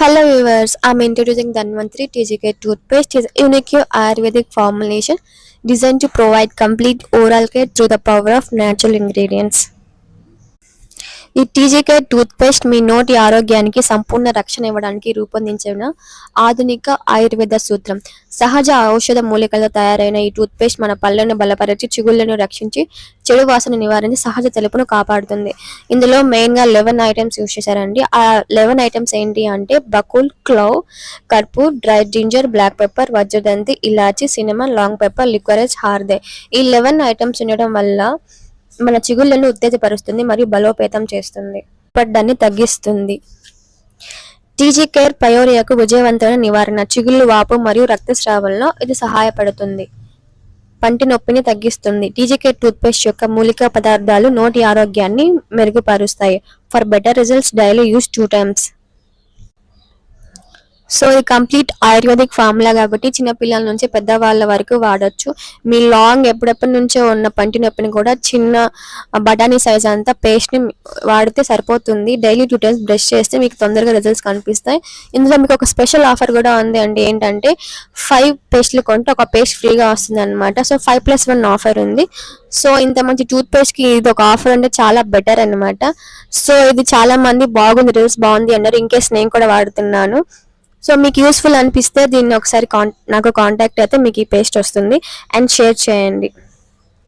Hello viewers, I'm introducing Dhanvantri TGK toothpaste. is a unique Ayurvedic formulation designed to provide complete oral care through the power of natural ingredients. ఈ టీజీకే toothpaste మీ నోటి ఆరోగ్యానికి సంపూర్ణ రక్షణ ఇవ్వడానికి రూపొందించిన ఆధునిక ఆయుర్వేద సూత్రం. సహజ ఔషధ మూలికలతో తయారైన ఈ టూత్పేస్ట్ మన పళ్ళను బలపరిచి చిగుళ్ళను రక్షించి చెడు వాసన నివారించి సహజ తెలుపును కాపాడుతుంది. ఇందులో మెయిన్గా లెవెన్ ఐటమ్స్ యూజ్ చేశారండి. ఆ లెవెన్ ఐటమ్స్ ఏంటి అంటే buckle clove కర్పూర్ dry ginger black pepper Vajradanti ఇలాచి సినిమా లాంగ్ పెప్పర్ లిక్వరేజ్ హార్దే. ఈ లెవెన్ ఐటమ్స్ ఉండడం వల్ల మన చిగుళ్ళను ఉత్తేజపరుస్తుంది మరియు బలోపేతం చేస్తుంది. పడ్డాన్ని తగ్గిస్తుంది. టీజీ కేర్ పయోరియాకు విజయవంతమైన నివారణ. చిగుళ్ళు వాపు మరియు రక్తస్రావంలో ఇది సహాయపడుతుంది. పంటి నొప్పిని తగ్గిస్తుంది. టీజీ కేర్ టూత్పేస్ట్ యొక్క మూలిక పదార్థాలు నోటి ఆరోగ్యాన్ని మెరుగుపరుస్తాయి. For better results daily use two times. So ఇది కంప్లీట్ ఆయుర్వేదిక్ ఫార్ములా కాబట్టి చిన్నపిల్లల నుంచి పెద్దవాళ్ళ వరకు వాడొచ్చు. మీ లాంగ్ ఎప్పుడెప్పటి నుంచో ఉన్న పంటి నొప్పిని కూడా చిన్న బఠానీ సైజ్ అంతా పేస్ట్ని వాడితే సరిపోతుంది. డైలీ టూ టైమ్స్ బ్రష్ చేస్తే మీకు తొందరగా రిజల్ట్స్ కనిపిస్తాయి. ఇందులో మీకు ఒక స్పెషల్ ఆఫర్ కూడా ఉంది అండి. ఏంటంటే ఫైవ్ పేస్ట్లు కొంటే ఒక పేస్ట్ ఫ్రీగా వస్తుంది అనమాట so five plus one offer ఉంది. సో ఇంత మంచి టూత్ పేస్ట్కి ఇది ఒక ఆఫర్ అంటే చాలా బెటర్ అన్నమాట. సో ఇది చాలా మంది బాగుంది రిజల్ట్స్ బాగుంది అన్నారు. ఇన్ కేస్ నేను కూడా వాడుతున్నాను. సో మీకు యూస్ఫుల్ అనిపిస్తే దీన్ని ఒకసారి కాన్ నాకు కాంటాక్ట్ అయితే మీకు ఈ పేస్ట్ వస్తుంది. అండ్ షేర్ చేయండి.